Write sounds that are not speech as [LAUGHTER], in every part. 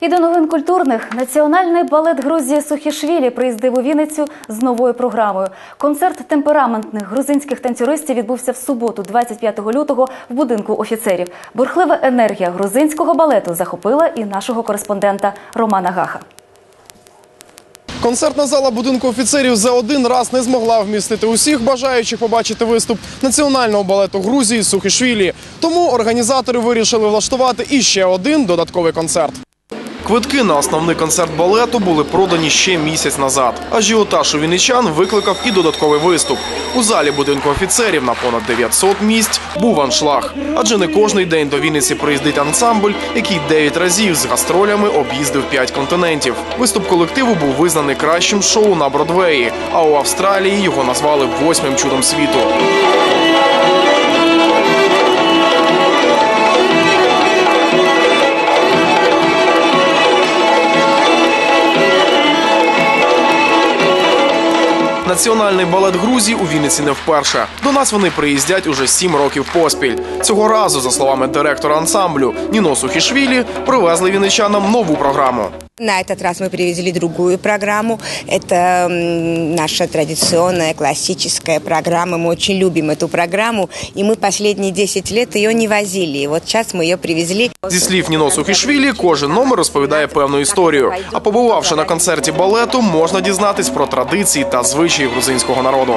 І до новин культурних національний балет Грузії Сухішвілі приїздив у Вінницю з новою програмою. Концерт темпераментних грузинських танцюристів відбувся в суботу, 25 лютого, в будинку офіцерів. Бурхлива енергія грузинського балету захопила і нашого кореспондента Романа Гаха. Концертна зала будинку офіцерів за один раз не змогла вмістити усіх бажаючих побачити виступ національного балету Грузії Сухішвілі. Тому організатори вирішили влаштувати іще один додатковий концерт. Квитки на основний концерт балету були продані ще місяць назад. Ажіотаж у вінничан викликав і додатковий виступ. У залі будинку офіцерів на понад 900 місць був аншлаг. Адже не кожний день до Вінниці приїздить ансамбль, який 9 разів з гастролями об'їздив 5 континентів. Виступ колективу був визнаний кращим шоу на Бродвеї, а у Австралії його назвали восьмим чудом світу. Національний балет Грузії у Вінниці не вперше. До нас вони приїздять уже сім років поспіль. Цього разу, за словами директора ансамблю Ніно Сухішвілі, привезли вінничанам нову програму. На этот раз мы привезли другую программу. Это м, наша традиционная классическая программа. Мы очень любим эту программу. И мы последние 10 лет ее не возили. И вот сейчас мы ее привезли. Зі слів Ніно Сухішвілі, кожен номер розповідає певну історію. А побувавши на концерті балету, можна дізнатись про традиції та звичаї грузинського народу.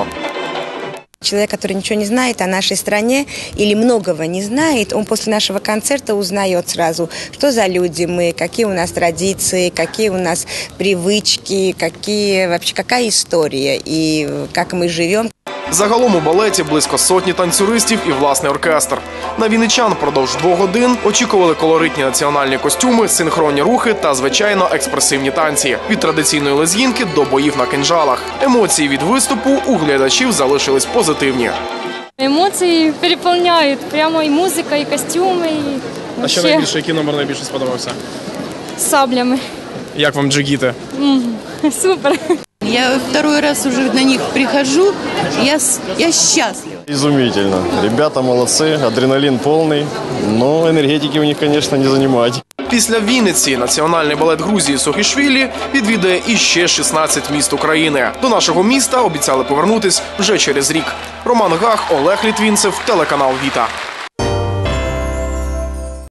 Человек, который ничего не знает о нашей стране или многого не знает, он после нашего концерта узнает сразу, что за люди мы, какие у нас традиции, какие у нас привычки, какие вообще какая история и как мы живем. Загалом у балеті близько сотні танцюристів і власний оркестр. На вінничан впродовж двох годин очікували колоритні національні костюми, синхронні рухи та звичайно експресивні танці від традиційної лезгінки до боїв на кинжалах. Емоції від виступу у глядачів залишились позитивні. Емоції переповняють прямо і музика, і костюми, і вообще який номер найбільше сподобався? з саблями. Як вам джигіти? [LAUGHS] Супер. Я второй раз уже на них прихожу, я, с- я счастлива. Изумительно. Ребята молодцы, адреналин полный, но энергетики у них, конечно, не занимать. Після Вінниці національний балет Грузії Сохішвілі відвідає іще 16 міст України. До нашого міста обіцяли повернутись вже через рік. Роман Гах, Олег Літвінцев, телеканал Віта.